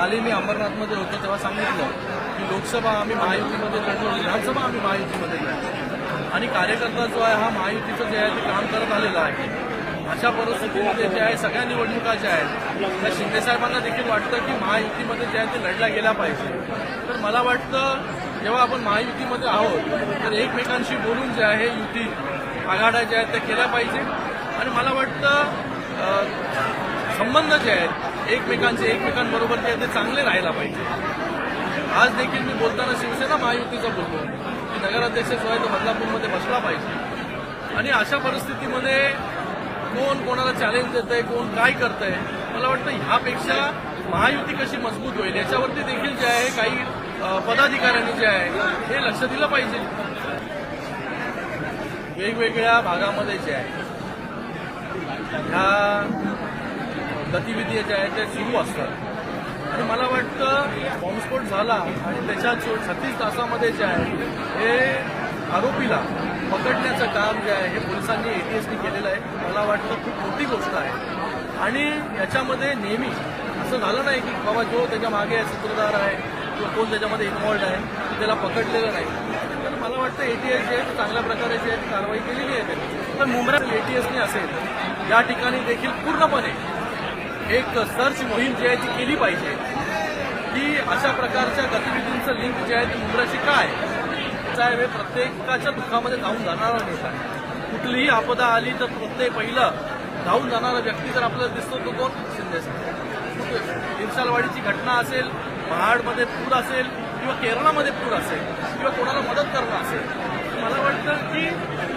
कालही मी अंबरनाथमध्ये होतो तेव्हा सांगितलं की लोकसभा आम्ही महायुतीमध्ये लढलो विधानसभा आम्ही महायुतीमध्ये लढलो. आणि कार्यकर्ता जो आहे हा महायुतीचं जे आहे ते काम करत आलेला आहे. अशा परिस्थितीमध्ये जे आहे सगळ्या निवडणुका ज्या आहेत त्या शिंदेसाहेबांना देखील वाटतं की महायुतीमध्ये जे आहे ते लढल्या गेल्या पाहिजे. तर मला वाटतं जेव्हा आपण महायुतीमध्ये आहोत तर एकमेकांशी बोलून जे आहे युती आघाड्या ज्या आहेत त्या केल्या पाहिजे. आणि मला वाटतं संबंध जे आहेत एकमेकांचे एकमेकांबरोबर ते चांगले राहायला पाहिजे. आज देखील मी बोलताना शिवसेना महायुतीचा बोलतो. की नगराध्यक्ष जो आहे तो बदलापूरमध्ये बसला पाहिजे. आणि अशा परिस्थितीमध्ये कोण कोणाला चॅलेंज देत आहे कोण काय करत आहे मला वाटतं ह्यापेक्षा महायुती कशी मजबूत होईल याच्यावरती देखील जे आहे काही पदाधिकाऱ्यांनी जे आहे हे लक्ष दिलं पाहिजे. वेगवेगळ्या भागामध्ये जे आहे ह्या गतिविधी ज्या आहेत त्या सुरू असतात. आणि मला वाटतं बॉम्बस्फोट झाला आणि त्याच्या छत्तीस तासामध्ये जे आहे हे आरोपीला पकडण्याचं काम जे आहे हे पोलिसांनी एटीएसनी केलेलं आहे. मला वाटतं खूप मोठी गोष्ट आहे. आणि याच्यामध्ये नेहमी असं झालं नाही की बाबा जो त्याच्यामागे सूत्रधार आहे किंवा कोण त्याच्यामध्ये इन्व्हॉल्ड आहे त्याला पकडलेलं नाही. तर मला वाटतं एटीएस जे आहे चांगल्या प्रकारे जे कारवाई केलेली आहे त्यांनी. तर मुंबईत एटीएसने असेल या ठिकाणी देखील पूर्णपणे एक सर्च मोहीम जी आहे ती केली पाहिजे. की अशा प्रकारच्या गतिविधींचं लिंक जे आहे ते मुंबईशी काय? साहेब हे प्रत्येकाच्या दुःखामध्ये धावून जाणारा नेता आहे. कुठलीही आपदा आली तर प्रत्येक पहिलं धावून जाणारा व्यक्ती जर आपल्याला दिसतो तो कोण? शिंदे साहेब. घटना असेल महाडमध्ये पूर असेल किंवा केरळामध्ये पूर असेल किंवा कोणाला मदत करणं असेल मला वाटतं की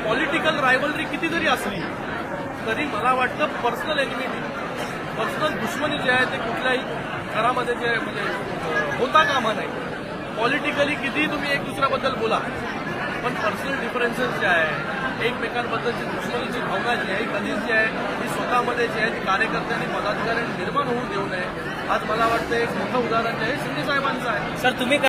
पॉलिटिकल रायवलरी किती जरी असली तरी मला वाटतं पर्सनल एनिमिटी पर्सनल दुश्मनी जे आहे ते कुठल्याही घरामध्ये जे आहे म्हणजे होता कामा नाही. पॉलिटिकली कितीही तुम्ही एक दुसऱ्याबद्दल बोला पण पर्सनल डिफरन्सेस जे आहे एकमेकांबद्दलची दुश्मनीची भावना जी आहे कधीच जी आहे ती स्वतःमध्ये जी आहे ती कार्यकर्त्यांनी पदाधिकाऱ्यांनी निर्माण होऊ देऊ नये. आज मला वाटतं एक मोठं उदाहरण जे आहे शिंदे साहेबांचं आहे. सर तुम्ही